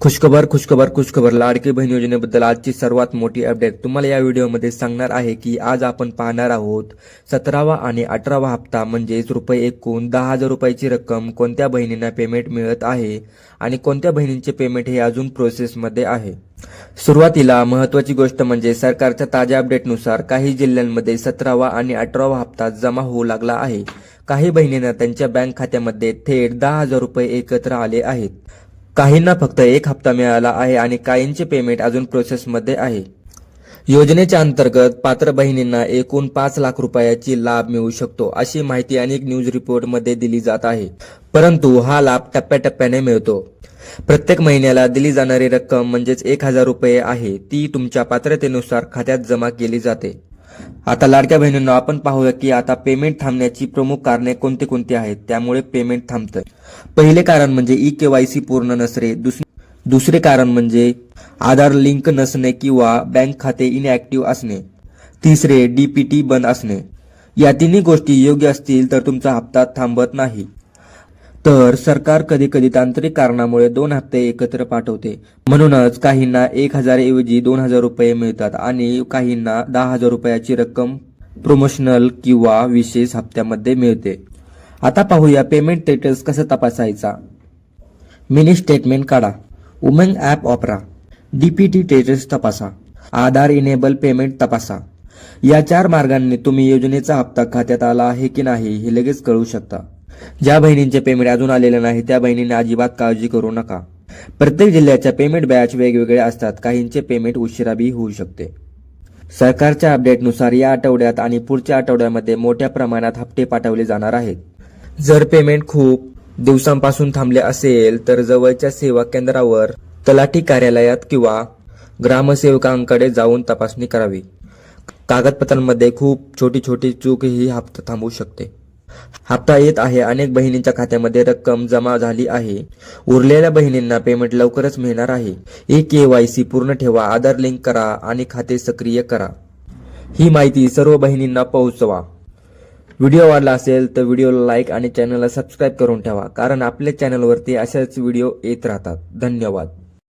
खुशखबर खुशखबर खुशखबर लाडकी बहीण योजनेबद्दल आजची सर्वात मोठी अपडेट तुम्हाला या व्हिडिओमध्ये सांगणार आहे की आज आपण पाहणार आहोत सतरावा आणि अठरावा हप्ता म्हणजेच रुपये एकूण दहा हजार रुपयाची रक्कम कोणत्या बहिणींना पेमेंट मिळत आहे आणि कोणत्या बहिणींचे पेमेंट हे अजून प्रोसेसमध्ये आहे? सुरुवातीला महत्त्वाची गोष्ट म्हणजे सरकारच्या ताज्या अपडेटनुसार काही जिल्ह्यांमध्ये सतरावा आणि अठरावा हप्ता जमा होऊ लागला आहे. काही बहिणींना त्यांच्या बँक खात्यामध्ये थेट दहा हजार रुपये एकत्र आले आहेत. काहींना फक्त एक हप्ता मिळाला आहे आणि काहींचे पेमेंट अजून प्रोसेसमध्ये आहे. योजनेच्या अंतर्गत पात्र बहिणींना एकूण पाच लाख रुपयाची लाभ मिळू शकतो अशी माहिती अनेक न्यूज रिपोर्टमध्ये दिली जात आहे. परंतु हा लाभ टप्प्याटप्प्याने मिळतो. प्रत्येक महिन्याला दिली जाणारी रक्कम म्हणजेच एक हजार रुपये आहे ती तुमच्या पात्रतेनुसार खात्यात जमा केली जाते. आता लाडक्या बहिणींना आपण पाहूया की आता पेमेंट थांबण्याची प्रमुख कारणे कोणती कोणती आहेत? त्यामुळे पेमेंट थांबतं. पहिले कारण म्हणजे ई केवायसी पूर्ण नसणे. दुस- दुसरे कारण म्हणजे आधार लिंक नसणे किंवा बँक खाते इनॅक्टिव्ह असणे. तिसरे डीपीटी बंद असणे. या तिन्ही गोष्टी योग्य असतील तर तुमचा हप्ता थांबत नाही. तर सरकार कधी कधी तांत्रिक कारणामुळे दोन हप्ते एकत्र पाठवते. म्हणूनच काहींना एक हजार ऐवजी दोन हजार रुपये मिळतात आणि काहींना दहा हजार रुपयाची रक्कम प्रमोशनल किंवा विशेष हप्त्यामध्ये मिळते. आता पाहूया पेमेंट स्टेटस कसं तपासायचा. मिनी स्टेटमेंट काढा. उमंग ॲप वापरा. डीपीटी स्टेटस तपासा. आधार इनेबल पेमेंट तपासा. या चार मार्गांनी तुम्ही योजनेचा हप्ता खात्यात आला आहे की नाही हे लगेच कळू शकता. ज्या बहिणींचे पेमेंट अजून आलेलं नाही त्या बहिणींनी अजिबात काळजी करू नका. प्रत्येक जिल्ह्याच्या पेमेंट बॅच वेगवेगळे असतात काहींचे पेमेंट उशिराबी होऊ शकते. सरकारच्या अपडेटनुसार या आठवड्यात आणि पुढच्या आठवड्यामध्ये मोठ्या प्रमाणात हप्ते पाठवले जाणार आहेत. जर पेमेंट खूप दिवसांपासून थांबले असेल तर जवळच्या सेवा केंद्रावर तलाठी कार्यालयात किंवा ग्रामसेवकांकडे जाऊन तपासणी करावी. कागदपत्रांमध्ये खूप छोटी छोटी चूक ही हप्ता थांबवू शकते. हप्ता येत आहे. अनेक बहिणींच्या खात्यामध्ये रक्कम जमा झाली आहे. उरलेल्या बहिणींना पेमेंट लवकरच मिळणार आहे. ई के वाय सी पूर्ण ठेवा. आधार लिंक करा आणि खाते सक्रिय करा. ही माहिती सर्व बहिणींना पोहोचवा. व्हिडिओ आवडला असेल तर व्हिडिओला लाईक आणि चॅनलला सबस्क्राईब करून ठेवा. कारण आपल्या चॅनलवरती अशाच व्हिडिओ येत राहतात. धन्यवाद.